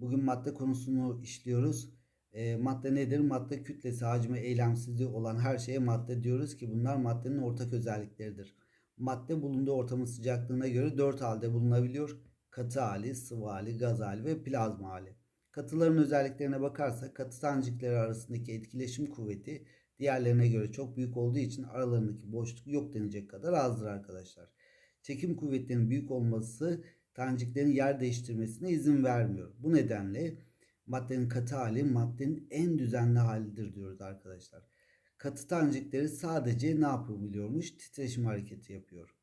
Bugün madde konusunu işliyoruz. E, madde nedir? Madde kütlesi, hacmi, eylemsizliği olan her şeye madde diyoruz ki bunlar maddenin ortak özellikleridir. Madde bulunduğu ortamın sıcaklığına göre 4 halde bulunabiliyor. Katı hali, sıvı hali, gaz hali ve plazma hali. Katıların özelliklerine bakarsak katı tanecikleri arasındaki etkileşim kuvveti diğerlerine göre çok büyük olduğu için aralarındaki boşluk yok denecek kadar azdır arkadaşlar. Çekim kuvvetlerinin büyük olması taneciklerin yer değiştirmesine izin vermiyor. Bu nedenle maddenin katı hali maddenin en düzenli halidir diyoruz arkadaşlar. Katı tanecikleri sadece ne yapabiliyormuş? Titreşim hareketi yapıyor.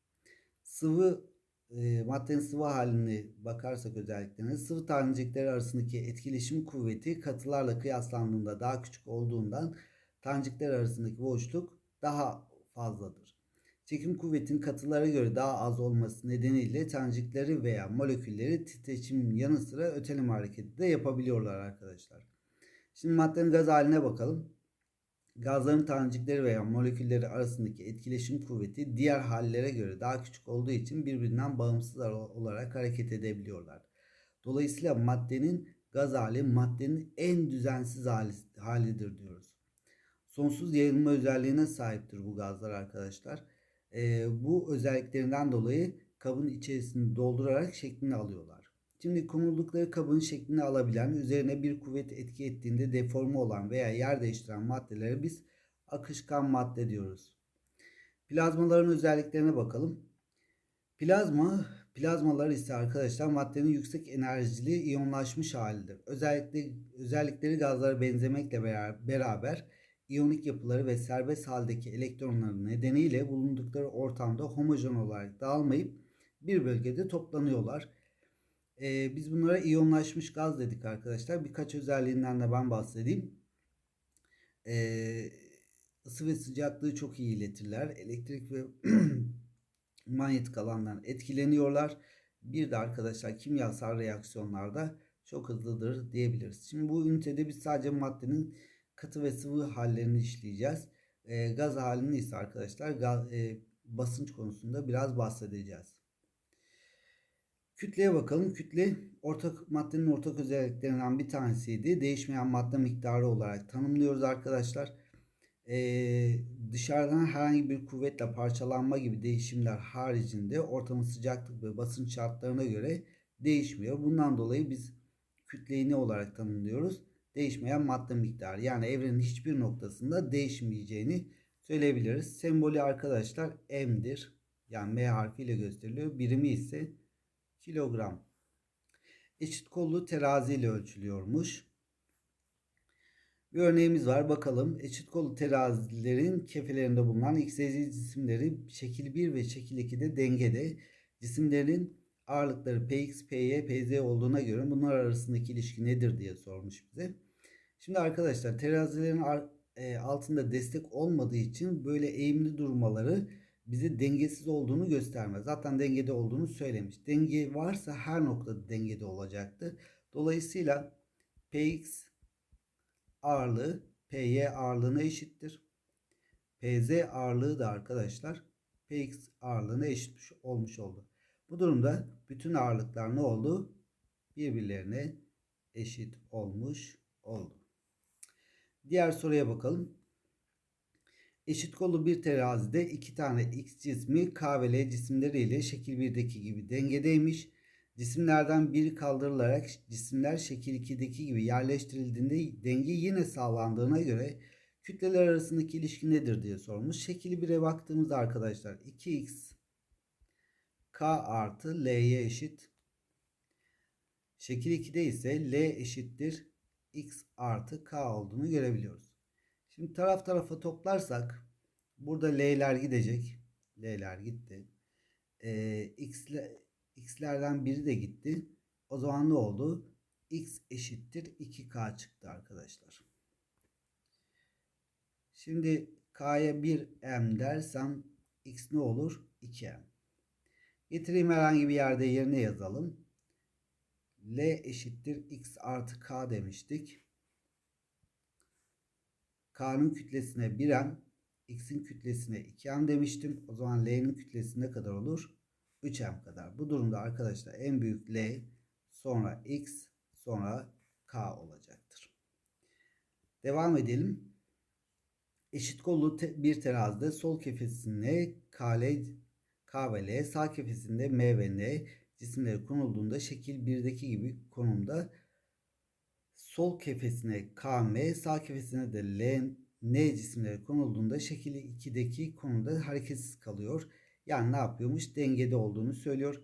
Sıvı e, maddenin sıvı haline bakarsak özelliklerine sıvı tanecikleri arasındaki etkileşim kuvveti katılarla kıyaslandığında daha küçük olduğundan tanecikler arasındaki boşluk daha fazladır. Çekim kuvvetinin katılara göre daha az olması nedeniyle tanecikleri veya molekülleri titreşimin yanı sıra öteleme hareketi de yapabiliyorlar arkadaşlar. Şimdi maddenin gaz haline bakalım. Gazların tanecikleri veya molekülleri arasındaki etkileşim kuvveti diğer hallere göre daha küçük olduğu için birbirinden bağımsız olarak hareket edebiliyorlar. Dolayısıyla maddenin gaz hali maddenin en düzensiz halidir diyoruz. Sonsuz yayılma özelliğine sahiptir bu gazlar arkadaşlar. Ee, bu özelliklerinden dolayı kabın içerisini doldurarak şeklini alıyorlar. Şimdi konuldukları kabın şeklini alabilen, üzerine bir kuvvet etki ettiğinde deforme olan veya yer değiştiren maddelere biz akışkan madde diyoruz. Plazmaların özelliklerine bakalım. Plazma, plazmalar ise arkadaşlar maddenin yüksek enerjili iyonlaşmış halidir. Özellikle, özellikleri gazlara benzemekle beraber iyonik yapıları ve serbest haldeki elektronları nedeniyle bulundukları ortamda homojen olarak dağılmayıp bir bölgede toplanıyorlar. Ee, biz bunlara iyonlaşmış gaz dedik arkadaşlar. Birkaç özelliğinden de ben bahsedeyim. Ee, ısı ve sıcaklığı çok iyi iletirler. Elektrik ve manyetik alandan etkileniyorlar. Bir de arkadaşlar kimyasal reaksiyonlarda çok hızlıdır diyebiliriz. Şimdi bu ünitede biz sadece maddenin katı ve sıvı hallerini işleyeceğiz. E, gaz halini ise arkadaşlar gaz, e, basınç konusunda biraz bahsedeceğiz. Kütleye bakalım. Kütle ortak maddenin ortak özelliklerinden bir tanesiydi. Değişmeyen madde miktarı olarak tanımlıyoruz arkadaşlar. Ee, dışarıdan herhangi bir kuvvetle parçalanma gibi değişimler haricinde ortamın sıcaklık ve basınç şartlarına göre değişmiyor. Bundan dolayı biz kütleyi ne olarak tanımlıyoruz? Değişmeyen madde miktarı. Yani evrenin hiçbir noktasında değişmeyeceğini söyleyebiliriz. Sembolü arkadaşlar M'dir. Yani M harfiyle gösteriliyor. Birimi ise kilogram. Eşit kollu terazi ile ölçülüyormuş. Bir örneğimiz var. Bakalım. Eşit kollu terazilerin kefelerinde bulunan x cisimleri şekil 1 ve şekil 2'de dengede. Cisimlerin ağırlıkları Px, Py, Pz olduğuna göre bunlar arasındaki ilişki nedir diye sormuş bize. Şimdi arkadaşlar terazilerin e, altında destek olmadığı için böyle eğimli durmaları bize dengesiz olduğunu göstermez. Zaten dengede olduğunu söylemiş. Denge varsa her noktada dengede olacaktı. Dolayısıyla Px ağırlığı Py ağırlığına eşittir. Pz ağırlığı da arkadaşlar Px ağırlığına eşit olmuş oldu. Bu durumda bütün ağırlıklar ne oldu? Birbirlerine eşit olmuş oldu. Diğer soruya bakalım. Eşit kollu bir terazide iki tane x cismi K ve L cisimleriyle şekil 1'deki gibi dengedeymiş. Cisimlerden biri kaldırılarak cisimler şekil 2'deki gibi yerleştirildiğinde denge yine sağlandığına göre kütleler arasındaki ilişki nedir diye sormuş. Şekil 1'e baktığımızda arkadaşlar 2x k artı l'ye eşit. Şekil 2'de ise l eşittir x artı k olduğunu görebiliyoruz. Şimdi taraf tarafa toplarsak burada l'ler gidecek. L'ler gitti. Ee, x'ler, x'lerden biri de gitti. O zaman ne oldu? x eşittir 2k çıktı arkadaşlar. Şimdi k'ya 1 m dersem x ne olur? 2m. Getireyim herhangi bir yerde yerine yazalım. L eşittir x artı k demiştik. K'nın kütlesine 1m, x'in kütlesine 2m demiştim. O zaman L'nin kütlesi ne kadar olur? 3m kadar. Bu durumda arkadaşlar en büyük L, sonra x, sonra K olacaktır. Devam edelim. Eşit kollu te- bir terazide sol kefesinde KL, K ve L, sağ kefesinde M ve N cisimleri konulduğunda şekil 1'deki gibi konumda sol kefesine KM, sağ kefesine de L, N cisimleri konulduğunda şekil 2'deki konumda hareketsiz kalıyor. Yani ne yapıyormuş? Dengede olduğunu söylüyor.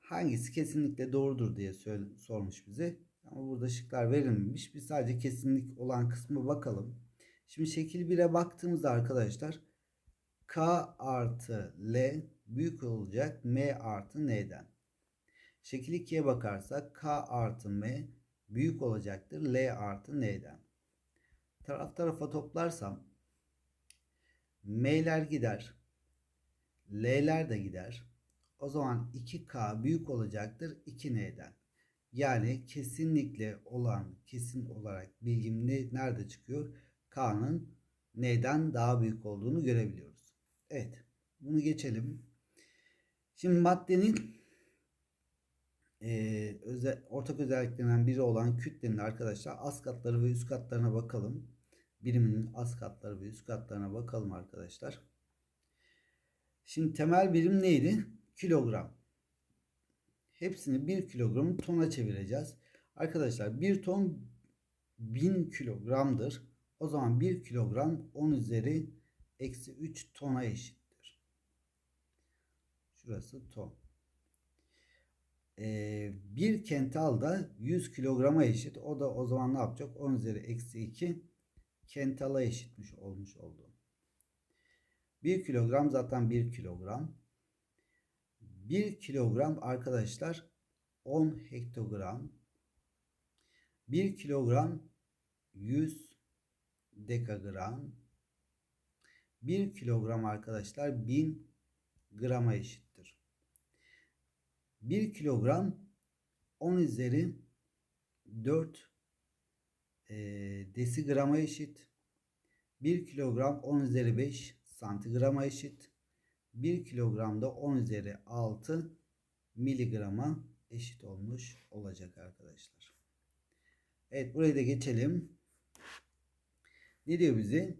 Hangisi kesinlikle doğrudur diye sormuş bize. Ama burada şıklar verilmemiş. Biz sadece kesinlik olan kısmı bakalım. Şimdi şekil 1'e baktığımızda arkadaşlar K artı L büyük olacak M artı N'den. Şekil 2'ye bakarsak K artı M büyük olacaktır L artı N'den. Taraf tarafa toplarsam M'ler gider. L'ler de gider. O zaman 2K büyük olacaktır 2N'den. Yani kesinlikle olan kesin olarak bilgim ne, nerede çıkıyor? K'nın N'den daha büyük olduğunu görebiliyoruz. Evet. Bunu geçelim. Şimdi maddenin e, özel, ortak özelliklerinden biri olan kütlenin arkadaşlar az katları ve üst katlarına bakalım. Biriminin az katları ve üst katlarına bakalım arkadaşlar. Şimdi temel birim neydi? Kilogram. Hepsini 1 kilogramı tona çevireceğiz. Arkadaşlar 1 ton 1000 kilogramdır. O zaman 1 kilogram 10 üzeri eksi 3 tona eşittir. Şurası ton. Bir kental da 100 kilograma eşit. O da o zaman ne yapacak? 10 üzeri eksi 2 kentala eşitmiş olmuş oldu. 1 kilogram zaten 1 kilogram. 1 kilogram arkadaşlar 10 hektogram. 1 kilogram 100 dekagram. 1 kilogram arkadaşlar 1000 grama eşittir. 1 kilogram 10 üzeri 4 e, desigrama eşit. 1 kilogram 10 üzeri 5 santigrama eşit. 1 kilogram da 10 üzeri 6 miligrama eşit olmuş olacak arkadaşlar. Evet burayı da geçelim. Ne diyor bize?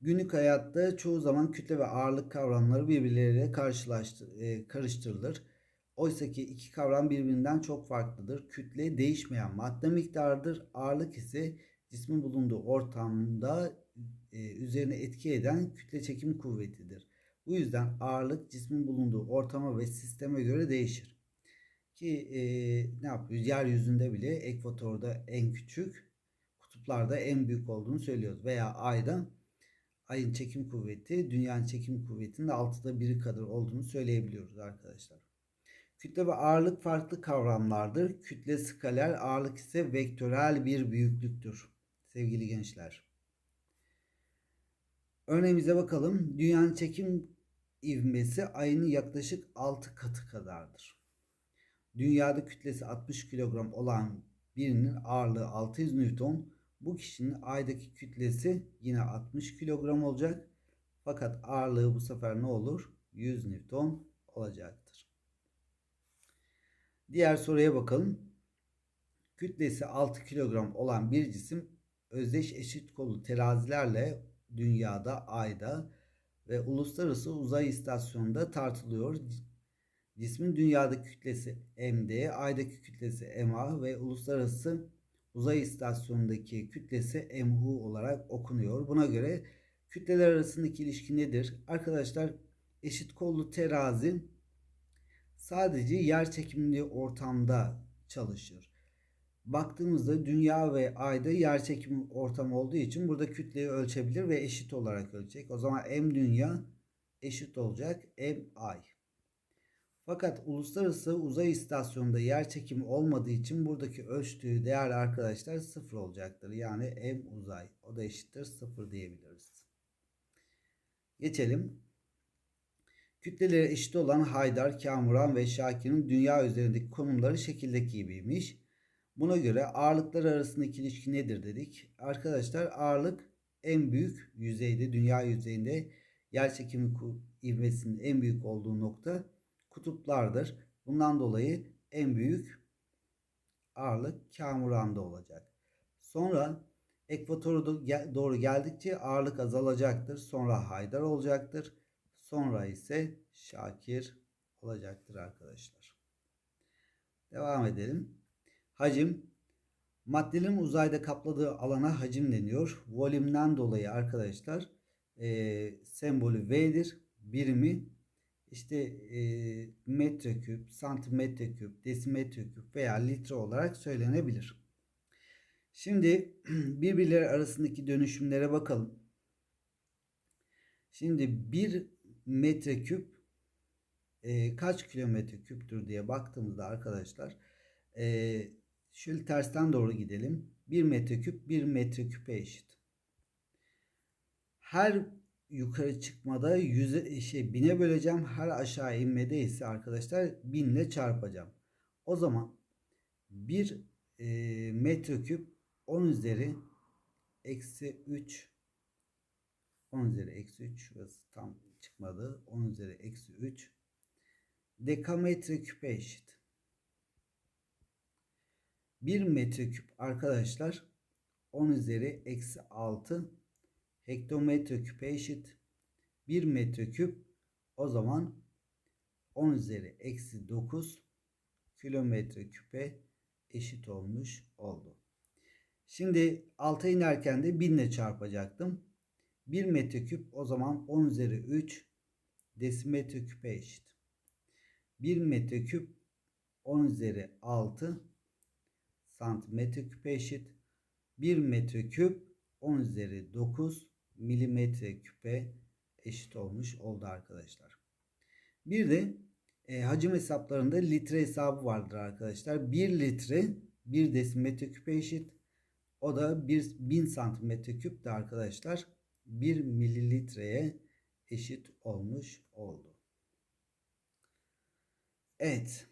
Günlük hayatta çoğu zaman kütle ve ağırlık kavramları birbirleriyle karşılaştır, e, karıştırılır. Oysa ki iki kavram birbirinden çok farklıdır. Kütle değişmeyen madde miktarıdır. Ağırlık ise cismin bulunduğu ortamda e, üzerine etki eden kütle çekim kuvvetidir. Bu yüzden ağırlık cismin bulunduğu ortama ve sisteme göre değişir. Ki e, ne yapıyoruz? Yeryüzünde bile ekvatorda en küçük, kutuplarda en büyük olduğunu söylüyoruz. Veya ayda ayın çekim kuvveti dünyanın çekim kuvvetinin altıda biri kadar olduğunu söyleyebiliyoruz arkadaşlar. Kütle ve ağırlık farklı kavramlardır. Kütle skaler, ağırlık ise vektörel bir büyüklüktür. Sevgili gençler. Örneğimize bakalım. Dünyanın çekim ivmesi ayının yaklaşık 6 katı kadardır. Dünyada kütlesi 60 kilogram olan birinin ağırlığı 600 Newton. Bu kişinin aydaki kütlesi yine 60 kilogram olacak. Fakat ağırlığı bu sefer ne olur? 100 Newton olacaktır. Diğer soruya bakalım. Kütlesi 6 kilogram olan bir cisim özdeş eşit kolu terazilerle dünyada, ayda ve uluslararası uzay istasyonunda tartılıyor. Cismin dünyadaki kütlesi MD, aydaki kütlesi MA ve uluslararası uzay istasyonundaki kütlesi MU olarak okunuyor. Buna göre kütleler arasındaki ilişki nedir? Arkadaşlar eşit kollu terazi sadece yer çekimli ortamda çalışır. Baktığımızda dünya ve ayda yer çekimi ortamı olduğu için burada kütleyi ölçebilir ve eşit olarak ölçecek. O zaman M dünya eşit olacak M ay. Fakat uluslararası uzay istasyonunda yer çekimi olmadığı için buradaki ölçtüğü değer arkadaşlar sıfır olacaktır. Yani M uzay. O da eşittir sıfır diyebiliriz. Geçelim. Kütleleri eşit olan Haydar, Kamuran ve Şakir'in dünya üzerindeki konumları şekildeki gibiymiş. Buna göre ağırlıklar arasındaki ilişki nedir dedik. Arkadaşlar ağırlık en büyük yüzeyde, dünya yüzeyinde yer çekimi ivmesinin en büyük olduğu nokta kutuplardır. Bundan dolayı en büyük ağırlık kamuranda olacak. Sonra ekvatora doğru geldikçe ağırlık azalacaktır. Sonra Haydar olacaktır. Sonra ise Şakir olacaktır arkadaşlar. Devam edelim. Hacim maddelerin uzayda kapladığı alana hacim deniyor. Volümden dolayı arkadaşlar e, sembolü V'dir. Birimi işte e, metreküp, santimetreküp, desimetreküp veya litre olarak söylenebilir. Şimdi birbirleri arasındaki dönüşümlere bakalım. Şimdi 1 metreküp e, kaç kilometre küptür diye baktığımızda arkadaşlar e, şöyle tersten doğru gidelim. 1 metreküp 1 metreküpe eşit. Her yukarı çıkmada yüze şey bine böleceğim. Her aşağı inmede ise arkadaşlar binle çarpacağım. O zaman 1 e, metreküp 10 üzeri eksi 3 10 üzeri eksi 3 şurası tam çıkmadı. 10 üzeri eksi 3 dekametre küpe eşit. 1 metreküp arkadaşlar 10 üzeri eksi 6 hektometre küpe eşit. 1 metreküp o zaman 10 üzeri eksi 9 kilometre küpe eşit olmuş oldu. Şimdi alta inerken de 1000 ile çarpacaktım. 1 metreküp o zaman 10 üzeri 3 desimetre küpe eşit. 1 metreküp 10 üzeri 6 santimetre küpe eşit. 1 metreküp 10 üzeri 9 milimetre küpe eşit olmuş oldu arkadaşlar. Bir de e, hacim hesaplarında litre hesabı vardır arkadaşlar. 1 litre 1 desimetre küpe eşit. O da 1 1000 santimetre küp de arkadaşlar 1 mililitreye eşit olmuş oldu. Evet.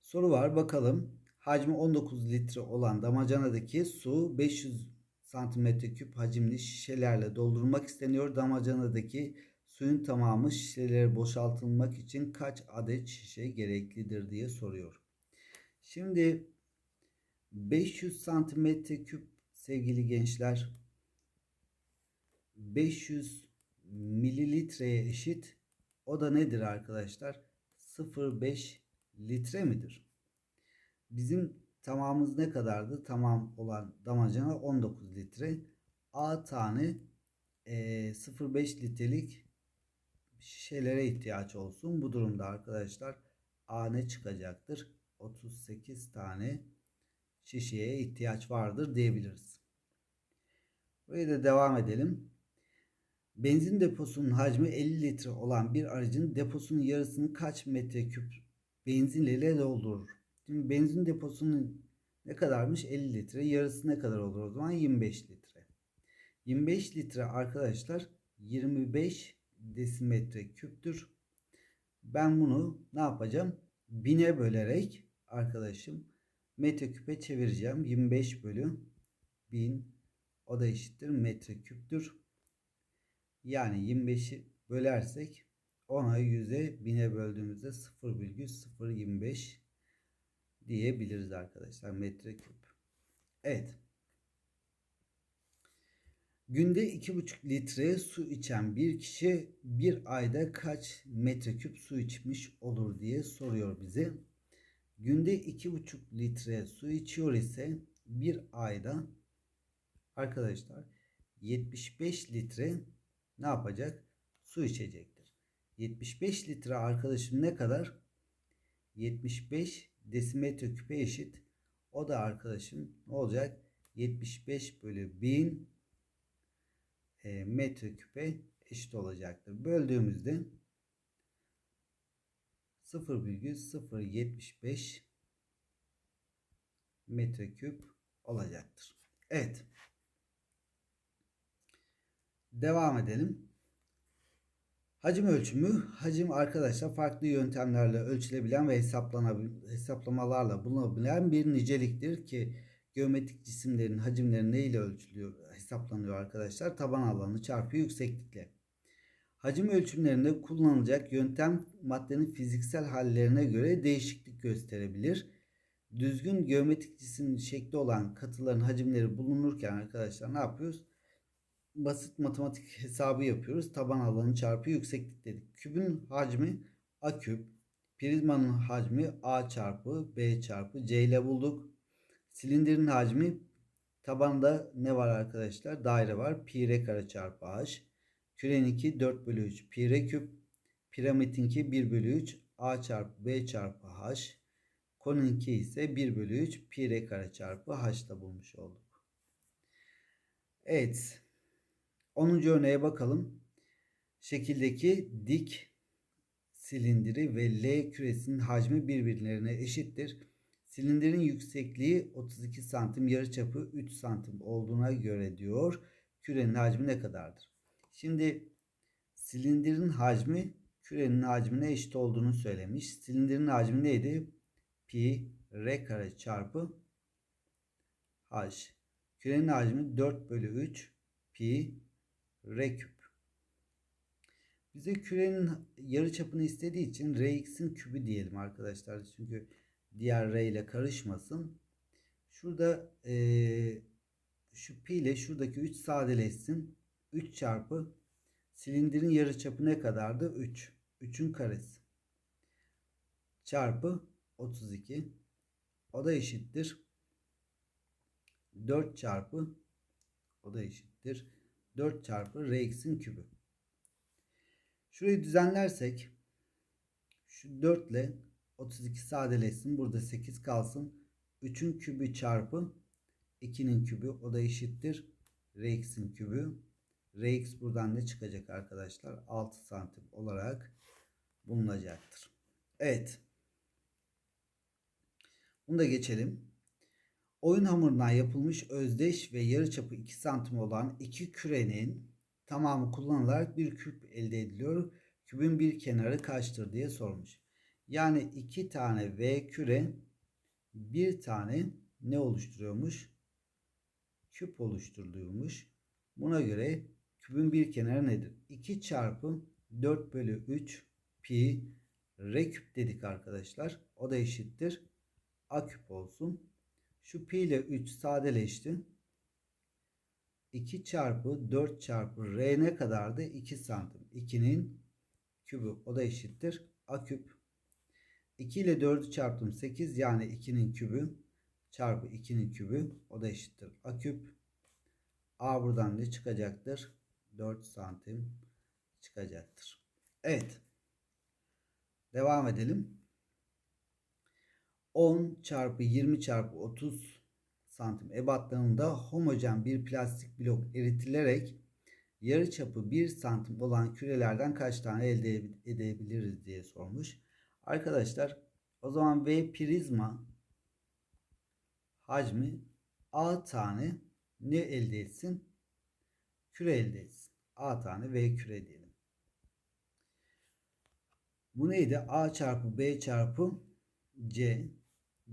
Soru var bakalım. Hacmi 19 litre olan damacanadaki su 500 santimetre küp hacimli şişelerle doldurulmak isteniyor. Damacanadaki suyun tamamı şişelere boşaltılmak için kaç adet şişe gereklidir diye soruyor. Şimdi 500 santimetre küp sevgili gençler 500 mililitreye eşit. O da nedir arkadaşlar? 0,5 litre midir? Bizim tamamımız ne kadardı? Tamam olan damacana 19 litre. A tane e, 0,5 litrelik şişelere ihtiyaç olsun. Bu durumda arkadaşlar A ne çıkacaktır? 38 tane şişeye ihtiyaç vardır diyebiliriz. Buraya da devam edelim. Benzin deposunun hacmi 50 litre olan bir aracın deposunun yarısını kaç metreküp benzin ile doldurur? Şimdi benzin deposunun ne kadarmış? 50 litre. Yarısı ne kadar olur o zaman? 25 litre. 25 litre arkadaşlar 25 desimetre küptür. Ben bunu ne yapacağım? Bine bölerek arkadaşım metreküpe çevireceğim. 25 bölü 1000 o da eşittir metreküptür. Yani 25'i bölersek 10'a 100'e 1000'e böldüğümüzde 0,025 diyebiliriz arkadaşlar metreküp. Evet. Günde 2,5 litre su içen bir kişi bir ayda kaç metreküp su içmiş olur diye soruyor bize. Günde 2,5 litre su içiyor ise bir ayda arkadaşlar 75 litre ne yapacak? Su içecektir. 75 litre arkadaşım ne kadar? 75 desimetre küpe eşit. O da arkadaşım ne olacak? 75 bölü 1000 e, metre küpe eşit olacaktır. Böldüğümüzde 0,075 metreküp olacaktır. Evet. Devam edelim. Hacim ölçümü, hacim arkadaşlar farklı yöntemlerle ölçülebilen ve hesaplamalarla bulunabilen bir niceliktir ki geometrik cisimlerin hacimleri ne ile ölçülüyor, hesaplanıyor arkadaşlar? Taban alanı çarpı yükseklikle. Hacim ölçümlerinde kullanılacak yöntem maddenin fiziksel hallerine göre değişiklik gösterebilir. Düzgün geometrik cisim şekli olan katıların hacimleri bulunurken arkadaşlar ne yapıyoruz? Basit matematik hesabı yapıyoruz. Taban alanı çarpı yükseklik dedik. Kübün hacmi A küp. Prizmanın hacmi A çarpı B çarpı C ile bulduk. Silindirin hacmi tabanda ne var arkadaşlar? Daire var. Pi r kare çarpı h. Küreninki 4 bölü 3 pi r küp. Piramidinki 1 bölü 3 a çarpı b çarpı h. Koninki ise 1 bölü 3 pi r kare çarpı h da bulmuş olduk. Evet. 10. örneğe bakalım. Şekildeki dik silindiri ve L küresinin hacmi birbirlerine eşittir. Silindirin yüksekliği 32 santim, yarıçapı 3 santim olduğuna göre diyor. Kürenin hacmi ne kadardır? Şimdi silindirin hacmi kürenin hacmine eşit olduğunu söylemiş. Silindirin hacmi neydi? Pi r kare çarpı h. Kürenin hacmi 4 bölü 3 pi r küp. Bize kürenin yarıçapını istediği için rx'in kübü diyelim arkadaşlar. Çünkü diğer r ile karışmasın. Şurada ee, şu pi ile şuradaki 3 sadeleşsin. 3 çarpı silindirin yarıçapı ne kadardı? 3. 3'ün karesi. Çarpı 32. O da eşittir. 4 çarpı o da eşittir. 4 çarpı rx'in kübü. Şurayı düzenlersek şu 4 ile 32 sadeleşsin. Burada 8 kalsın. 3'ün kübü çarpı 2'nin kübü o da eşittir. Rx'in kübü. Rx buradan ne çıkacak arkadaşlar? 6 santim olarak bulunacaktır. Evet. Bunu da geçelim. Oyun hamurundan yapılmış özdeş ve yarıçapı 2 santim olan iki kürenin tamamı kullanılarak bir küp elde ediliyor. Kübün bir kenarı kaçtır diye sormuş. Yani iki tane V küre bir tane ne oluşturuyormuş? Küp oluşturuluyormuş. Buna göre kübün bir kenarı nedir? 2 çarpı 4 bölü 3 pi r küp dedik arkadaşlar. O da eşittir. A küp olsun. Şu pi ile 3 sadeleşti. 2 çarpı 4 çarpı r ne kadardı? 2 santim. 2'nin kübü o da eşittir. A küp. 2 ile 4'ü çarptım 8 yani 2'nin kübü çarpı 2'nin kübü o da eşittir. A küp. A buradan ne çıkacaktır? 4 santim çıkacaktır. Evet. Devam edelim. 10 çarpı 20 çarpı 30 santim ebatlarında homojen bir plastik blok eritilerek yarıçapı 1 santim olan kürelerden kaç tane elde edebiliriz diye sormuş. Arkadaşlar o zaman V prizma hacmi A tane ne elde etsin? Küre elde etsin. A tane V küre diyelim. Bu neydi? A çarpı B çarpı C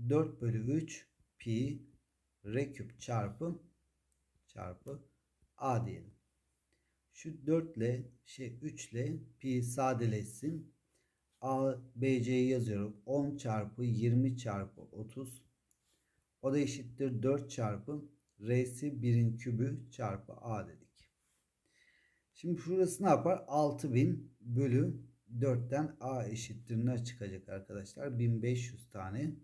4 bölü 3 pi r küp çarpı çarpı A diyelim. Şu 4 ile şey 3 ile pi sadeleşsin. A, B, yazıyorum. 10 çarpı 20 çarpı 30. O da eşittir 4 çarpı R'si 1'in kübü çarpı A dedik. Şimdi şurası ne yapar? 6000 bölü 4'ten A eşittir ne çıkacak arkadaşlar? 1500 tane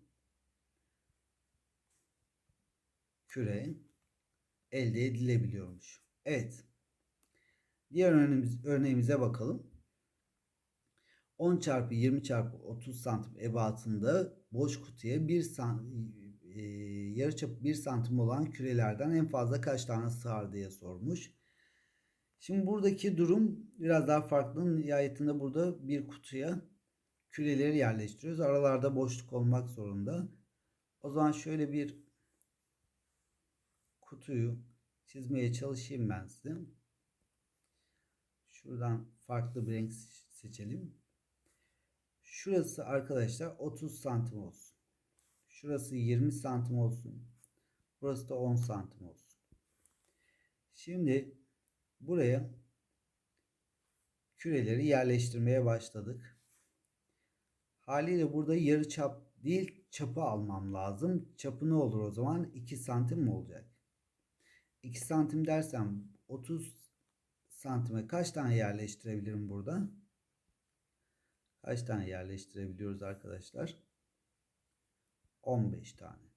küre elde edilebiliyormuş. Evet. Diğer örneğimiz, örneğimize bakalım. 10 çarpı 20 çarpı 30 santim ebatında boş kutuya 1 santim e, yarıçapı 1 santim olan kürelerden en fazla kaç tane sığar diye sormuş. Şimdi buradaki durum biraz daha farklı. Nihayetinde burada bir kutuya küreleri yerleştiriyoruz. Aralarda boşluk olmak zorunda. O zaman şöyle bir kutuyu çizmeye çalışayım ben size. Şuradan farklı bir renk seçelim. Şurası arkadaşlar 30 santim olsun. Şurası 20 santim olsun. Burası da 10 santim olsun. Şimdi buraya küreleri yerleştirmeye başladık. Haliyle burada yarı çap değil çapı almam lazım. Çapı ne olur o zaman? 2 santim mi olacak? 2 santim dersem 30 santime kaç tane yerleştirebilirim burada? Kaç tane yerleştirebiliyoruz arkadaşlar? 15 tane.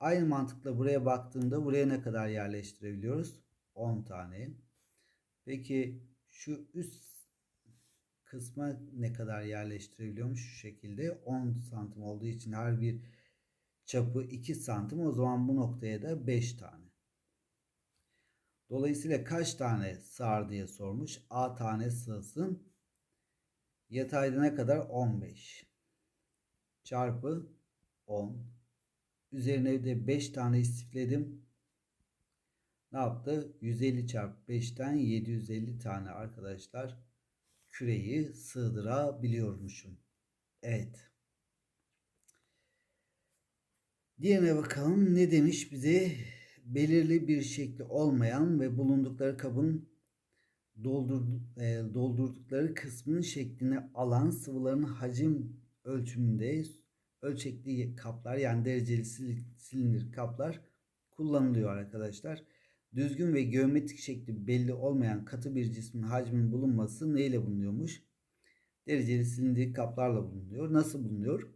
Aynı mantıkla buraya baktığımda buraya ne kadar yerleştirebiliyoruz? 10 tane. Peki şu üst kısma ne kadar yerleştirebiliyormuş? Şu şekilde 10 santim olduğu için her bir çapı 2 santim. O zaman bu noktaya da 5 tane. Dolayısıyla kaç tane sığar diye sormuş. A tane sığsın. Yatayda ne kadar? 15. Çarpı 10. Üzerine de 5 tane istifledim. Ne yaptı? 150 çarpı 5'ten 750 tane arkadaşlar küreyi sığdırabiliyormuşum. Evet. Diğerine bakalım ne demiş bize? Belirli bir şekli olmayan ve bulundukları kabın doldur, e, doldurdukları kısmın şeklini alan sıvıların hacim ölçümünde ölçekli kaplar yani dereceli silindir kaplar kullanılıyor arkadaşlar. Düzgün ve geometrik şekli belli olmayan katı bir cismin hacminin bulunması neyle bulunuyormuş? Dereceli silindir kaplarla bulunuyor. Nasıl bulunuyor?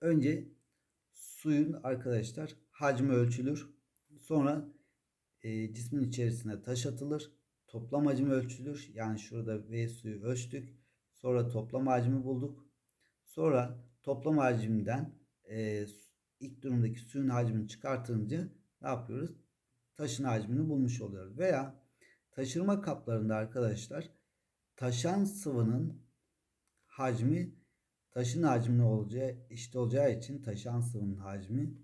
Önce suyun arkadaşlar hacmi ölçülür. Sonra e, cismin içerisine taş atılır. Toplam hacmi ölçülür. Yani şurada V suyu ölçtük. Sonra toplam hacmi bulduk. Sonra toplam hacimden e, ilk durumdaki suyun hacmini çıkartınca ne yapıyoruz? Taşın hacmini bulmuş oluyoruz. Veya taşırma kaplarında arkadaşlar taşan sıvının hacmi taşın hacmine olacağı eşit olacağı için taşan sıvının hacmi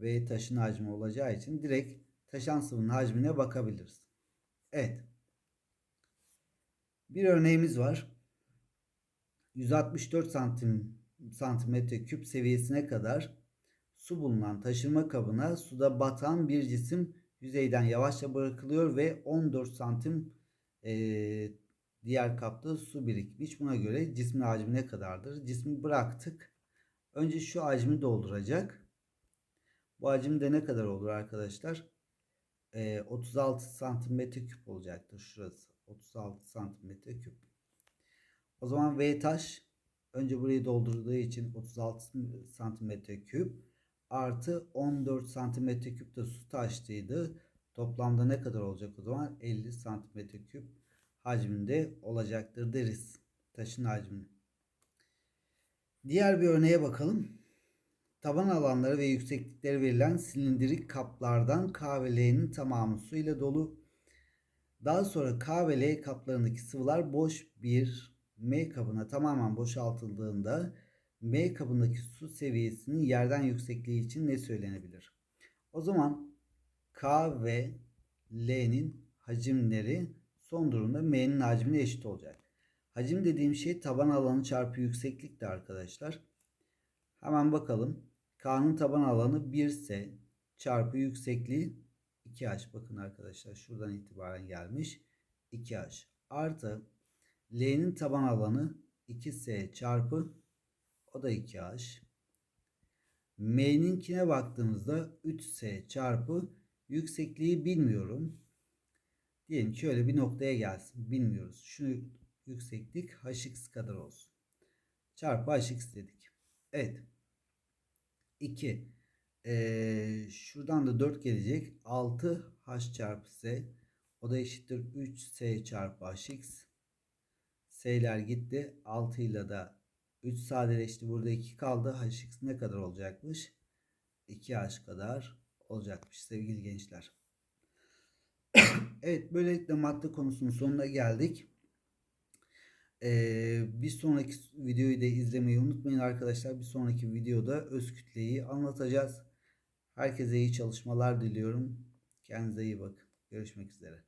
ve taşın hacmi olacağı için direkt taşan sıvının hacmine bakabiliriz. Evet. Bir örneğimiz var. 164 santim santimetre küp seviyesine kadar su bulunan taşırma kabına suda batan bir cisim yüzeyden yavaşça bırakılıyor ve 14 santim e, diğer kapta su birikmiş. Buna göre cismin hacmi ne kadardır? Cismi bıraktık. Önce şu hacmi dolduracak. Bu hacim de ne kadar olur arkadaşlar? E, 36 santimetre küp olacaktır şurası. 36 santimetre küp. O zaman V taş önce burayı doldurduğu için 36 santimetre küp artı 14 santimetre küp de su taştıydı. Toplamda ne kadar olacak o zaman? 50 santimetre küp hacminde olacaktır deriz. Taşın hacmini. Diğer bir örneğe bakalım. Taban alanları ve yükseklikleri verilen silindirik kaplardan K ve L'nin tamamı su ile dolu. Daha sonra K ve L kaplarındaki sıvılar boş bir M kabına tamamen boşaltıldığında M kabındaki su seviyesinin yerden yüksekliği için ne söylenebilir? O zaman K ve L'nin hacimleri son durumda M'nin hacmine eşit olacak. Hacim dediğim şey taban alanı çarpı yükseklikti arkadaşlar. Hemen bakalım. K'nın taban alanı 1 ise çarpı yüksekliği 2H. Bakın arkadaşlar şuradan itibaren gelmiş. 2H artı L'nin taban alanı 2S çarpı o da 2H. M'ninkine baktığımızda 3S çarpı yüksekliği bilmiyorum. Diyelim ki şöyle bir noktaya gelsin. Bilmiyoruz. Şu yükseklik hx kadar olsun. Çarpı hx dedik. Evet. 2. Ee, şuradan da 4 gelecek. 6 h çarpı s. O da eşittir 3 s çarpı hx. S'ler gitti. 6 ile de 3 sadeleşti. Burada 2 kaldı. Hx ne kadar olacakmış? 2h kadar olacakmış sevgili gençler. Evet böylelikle madde konusunun sonuna geldik. Ee, bir sonraki videoyu da izlemeyi unutmayın arkadaşlar. Bir sonraki videoda öz kütleyi anlatacağız. Herkese iyi çalışmalar diliyorum. Kendinize iyi bakın. Görüşmek üzere.